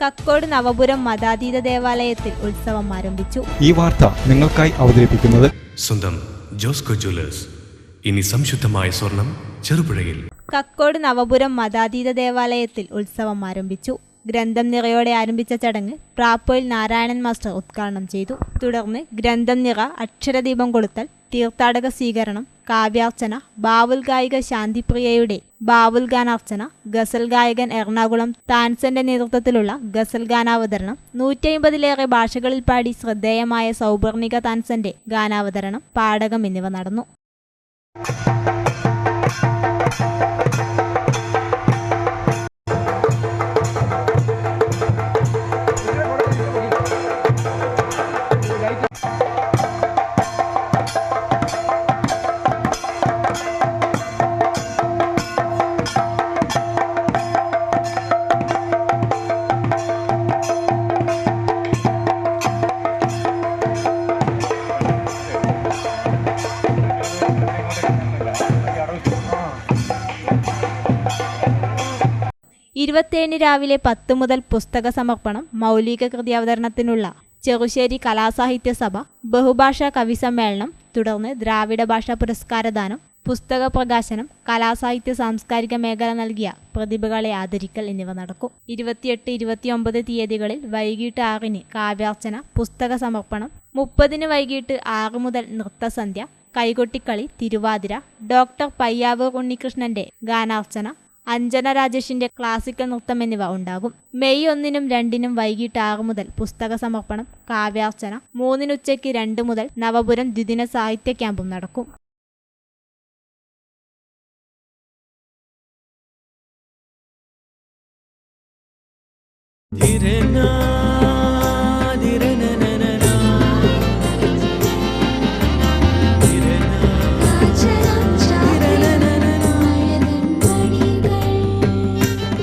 കക്കോട് നവപുരം മതാതീത ദേവാലയത്തിൽ ഉത്സവം ആരംഭിച്ചു. ഈ വാർത്ത നിങ്ങൾക്കായി അവതരിപ്പിക്കുന്നത് സ്വന്തം ജോസ്കോ ജ്വല്ലേഴ്സ്. ഇനി സംശുദ്ധമായ സ്വർണം ചെറുപുഴയിൽ. കക്കോട് നവപുരം മതാതീത ദേവാലയത്തിൽ ഉത്സവം ആരംഭിച്ചു. ഗ്രന്ഥം നിറയോടെ ആരംഭിച്ച ചടങ്ങ് പ്രാപ്പോയിൽ നാരായണൻ മാസ്റ്റർ ഉദ്ഘാടനം ചെയ്തു. തുടർന്ന് ഗ്രന്ഥം നിറ അക്ഷരദീപം കൊളുത്തൽ തീർത്ഥാടക സ്വീകരണം കാവ്യാർച്ചന ബാവുൽ ഗായിക ശാന്തിപ്രിയയുടെ ബാവുൽ ഗാനാർച്ചന ഗസൽ ഗായകൻ എറണാകുളം താൻസന്റെ നേതൃത്വത്തിലുള്ള ഗസൽ ഗാനാവതരണം നൂറ്റമ്പതിലേറെ ഭാഷകളിൽ പാടി ശ്രദ്ധേയമായ സൗപർണിക താൻസന്റെ ഗാനാവതരണം പാടകം എന്നിവ നടന്നു. ഇരുപത്തിയേഴിന് രാവിലെ പത്ത് മുതൽ പുസ്തക സമർപ്പണം മൗലിക കൃതി അവതരണത്തിനുള്ള ചെറുശ്ശേരി കലാസാഹിത്യ സഭ ബഹുഭാഷാ കവി സമ്മേളനം തുടർന്ന് ദ്രാവിഡ ഭാഷാ പുരസ്കാരദാനം പുസ്തക പ്രകാശനം കലാസാഹിത്യ സാംസ്കാരിക മേഖല നൽകിയ പ്രതിഭകളെ ആദരിക്കൽ എന്നിവ നടക്കും. ഇരുപത്തിയെട്ട് ഇരുപത്തിയൊമ്പത് തീയതികളിൽ വൈകിട്ട് ആറിന് കാവ്യാർച്ചന പുസ്തക സമർപ്പണം മുപ്പതിന് വൈകിട്ട് ആറ് മുതൽ നൃത്തസന്ധ്യ കൈകൊട്ടിക്കളി തിരുവാതിര ഡോക്ടർ പയ്യാവൂർ ഉണ്ണികൃഷ്ണന്റെ ഗാനാർച്ചന അഞ്ജന രാജേഷിന്റെ ക്ലാസിക്കൽ നൃത്തം എന്നിവ ഉണ്ടാകും. മെയ് ഒന്നിനും രണ്ടിനും വൈകിട്ട് ആറ് മുതൽ പുസ്തക സമർപ്പണം കാവ്യാർച്ചന മൂന്നിനുച്ചയ്ക്ക് രണ്ട് മുതൽ നവപുരം ദ്വിദിന സാഹിത്യ ക്യാമ്പും നടക്കും.